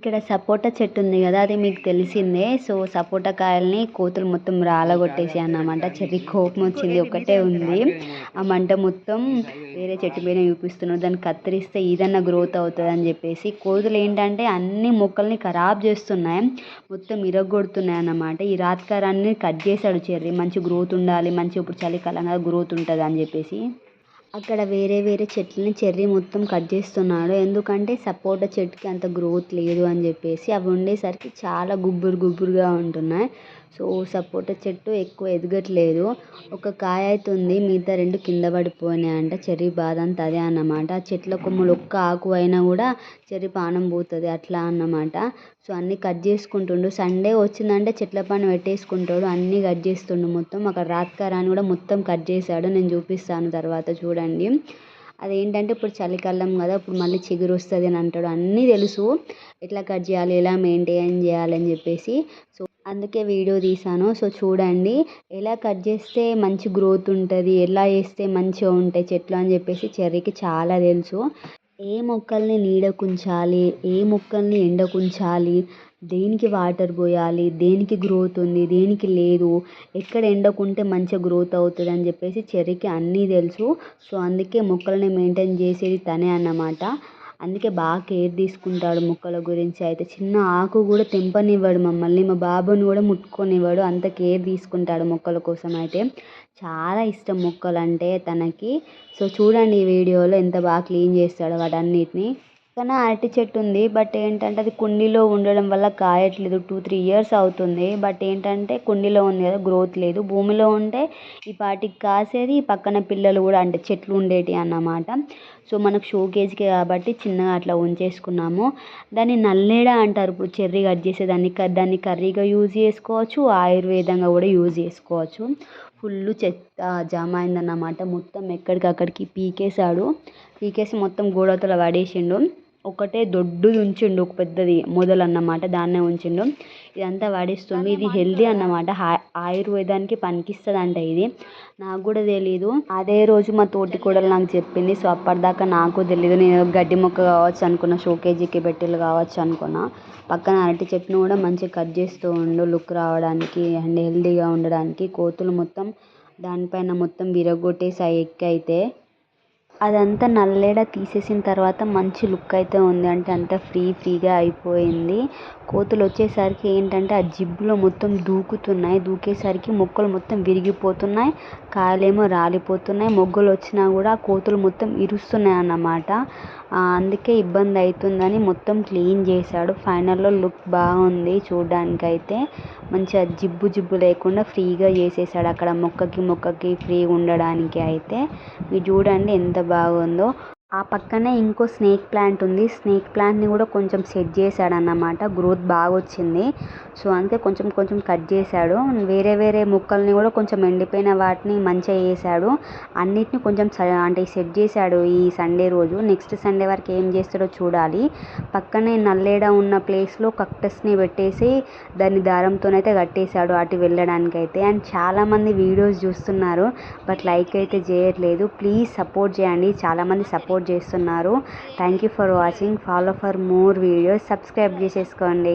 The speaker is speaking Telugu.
ఇక్కడ సపోటా చెట్టు ఉంది కదా అది మీకు తెలిసిందే. సో సపోటా కాయల్ని కోతులు మొత్తం రాలగొట్టేసాయి అన్నమాట. చెర్రీ కోపం వచ్చింది ఒకటే ఉంది. ఆ మంట మొత్తం వేరే చెట్టు మీద చూపిస్తున్నారు. దాన్ని కత్తిరిస్తే ఏదన్నా గ్రోత్ అవుతుంది అని చెప్పేసి కోతులు ఏంటంటే అన్ని మొక్కల్ని ఖరాబ్ చేస్తున్నాయి. మొత్తం ఇరగొడుతున్నాయి అన్నమాట. ఈ రాత్కారాన్ని కట్ చేశాడు చెర్రీ. మంచి గ్రోత్ ఉండాలి మంచి ఇప్పుడు చలికాలంగా గ్రోత్ ఉంటుంది అని చెప్పేసి. అక్కడ వేరే వేరే చెట్లని చెర్రీ మొత్తం కట్ చేస్తున్నాడు. ఎందుకంటే సపోటా చెట్టుకి అంత గ్రోత్ లేదు అని చెప్పేసి అవి ఉండేసరికి చాలా గుబురు గుబురుగా ఉంటున్నాయి. సో సపోటా చెట్టు ఎక్కువ ఎదగట్లేదు. ఒక కాయ అయితే ఉంది మిగతా రెండు కింద పడిపోయినాయి అంట. చెర్రీ బాధ అంతా అదే అన్నమాట. ఆ చెట్ల కొమ్మలు ఒక్క ఆకు అయినా కూడా చెర్రీ పానం పోతుంది అట్లా అన్నమాట. సో అన్నీ కట్ చేసుకుంటుండు. సండే వచ్చిందంటే చెట్ల పైన పెట్టేసుకుంటాడు. అన్నీ కట్ చేస్తుండు మొత్తం. అక్కడ రాత్కారాన్ని కూడా మొత్తం కట్ చేశాడు. నేను చూపిస్తాను తర్వాత చూడండి. అదేంటంటే ఇప్పుడు చలికాలం కదా ఇప్పుడు మళ్ళీ చిగురు వస్తుంది అని అంటాడు. అన్నీ తెలుసు. ఎట్లా కట్ చేయాలి ఎలా మెయింటైన్ చేయాలి అని చెప్పేసి. సో అందుకే వీడియో తీసాను. సో చూడండి. ఎలా కట్ చేస్తే మంచి గ్రోత్ ఉంటుంది ఎలా వేస్తే మంచిగా ఉంటాయి చెట్లు అని చెప్పేసి చెర్రీకి చాలా తెలుసు. ఏ మొక్కల్ని నీడకుంచాలి ఏ మొక్కల్ని ఎండకుంచాలి దేనికి వాటర్ పోయాలి దేనికి గ్రోత్ ఉంది దేనికి లేదు ఎక్కడ ఎండకుంటే మంచిగా గ్రోత్ అవుతుంది అని చెప్పేసి చెర్రీకి అన్నీ తెలుసు. సో అందుకే మొక్కల్ని మెయింటైన్ చేసేది తనే అన్నమాట. అందుకే బాగా కేర్ తీసుకుంటాడు మొక్కల గురించి. అయితే చిన్న ఆకు కూడా తెంపనివ్వడు మమ్మల్ని. మా బాబుని కూడా ముట్టుకోనివ్వడు. అంత కేర్ తీసుకుంటాడు మొక్కల కోసం అయితే. చాలా ఇష్టం మొక్కలు అంటే తనకి. సో చూడండి ఈ వీడియోలో ఎంత బాగా క్లీన్ చేస్తాడో వాటన్నిటిని. పక్కన అరటి చెట్టు ఉంది బట్ ఏంటంటే అది కుండీలో ఉండడం వల్ల కాయట్లేదు. టూ త్రీ ఇయర్స్ అవుతుంది. బట్ ఏంటంటే కుండీలో ఉంది కదా గ్రోత్ లేదు. భూమిలో ఉంటే ఈ పాటికి కాసేది పక్కన పిల్లలు కూడా అంటే చెట్లు ఉండేవి అన్నమాట. సో మనకు షోకేజ్కి కాబట్టి చిన్నగా అట్లా ఉంచేసుకున్నాము. దాన్ని నల్లేడ అంటారు. ఇప్పుడు చెర్రీ కట్ చేసేదాన్ని దాన్ని కర్రీగా యూజ్ చేసుకోవచ్చు ఆయుర్వేదంగా కూడా యూజ్ చేసుకోవచ్చు. ఫుల్ చెత్త జమ అయిందన్నమాట. మొత్తం ఎక్కడికక్కడికి పీకేశాడు. పీకేసి మొత్తం గోడతల పడేసిండు. ఒకటే దొడ్డుది ఉంచిండు ఒక పెద్దది మొదలు అన్నమాట దాన్నే ఉంచిండు. ఇదంతా వాడిస్తుంది ఇది హెల్దీ అన్నమాట. ఆయుర్వేదానికి పనికిస్తుందంట ఇది. నాకు కూడా తెలీదు. అదే రోజు మా తోటి కూడా నాకు చెప్పింది సో అప్పటిదాకా నాకు తెలీదు. నేను గడ్డి మొక్క కావచ్చు అనుకున్న షోకేజీకి పెట్టెలు కావచ్చు అనుకున్నా. పక్కన అరటి చెట్టును కూడా మంచిగా కట్ చేస్తూ ఉండు లుక్ రావడానికి అండ్ హెల్దీగా ఉండడానికి. కోతులు మొత్తం దానిపైన మొత్తం విరగొట్టేసాయి ఎక్కి అయితే అదంతా నల్లేడ తీసేసిన తర్వాత మంచి లుక్ అయితే ఉంది. అంటే అంతా ఫ్రీ ఫ్రీగా అయిపోయింది. కోతులు వచ్చేసరికి ఏంటంటే ఆ జిబ్బులో మొత్తం దూకుతున్నాయి. దూకేసరికి మొక్కలు మొత్తం విరిగిపోతున్నాయి. కాయలేమో రాలిపోతున్నాయి. మొగ్గలు వచ్చినా కూడా కోతులు మొత్తం ఇరుస్తున్నాయి అన్నమాట అందుకే ఇబ్బంది అవుతుందని మొత్తం క్లీన్ చేశాడు. ఫైనల్లో లుక్ బాగుంది చూడ్డానికైతే. మంచిగా జిబ్బు జిబ్బు లేకుండా ఫ్రీగా చేసేసాడు అక్కడ మొక్కకి మొక్కకి ఫ్రీగా ఉండడానికి అయితే మీరు చూడండి ఎంత బాగుందో. ఆ పక్కనే ఇంకో స్నేక్ ప్లాంట్ ఉంది. స్నేక్ ప్లాంట్ని కూడా కొంచెం సెట్ చేశాడు అన్నమాట గ్రోత్ బాగా వచ్చింది సో అందుకే కొంచెం కొంచెం కట్ చేశాడు. వేరే వేరే మొక్కల్ని కూడా కొంచెం ఎండిపోయిన వాటిని మంచిగా వేసాడు అన్నిటిని కొంచెం అంటే సెట్ చేశాడు ఈ సండే రోజు. నెక్స్ట్ సండే వరకు ఏం చేస్తాడో చూడాలి. పక్కనే నల్లేడ ఉన్న ప్లేస్లో కక్టస్ని పెట్టేసి దాన్ని దారంతోనైతే కట్టేశాడు అటు వెళ్ళడానికి అయితే అండ్ చాలామంది వీడియోస్ చూస్తున్నారు బట్ లైక్ అయితే చేయట్లేదు. ప్లీజ్ సపోర్ట్ చేయండి. చాలామంది సపోర్ట్ సపోర్ట్ చేస్తున్నారు. Thank you for watching follow for more videos subscribe చేసేసుకోండి.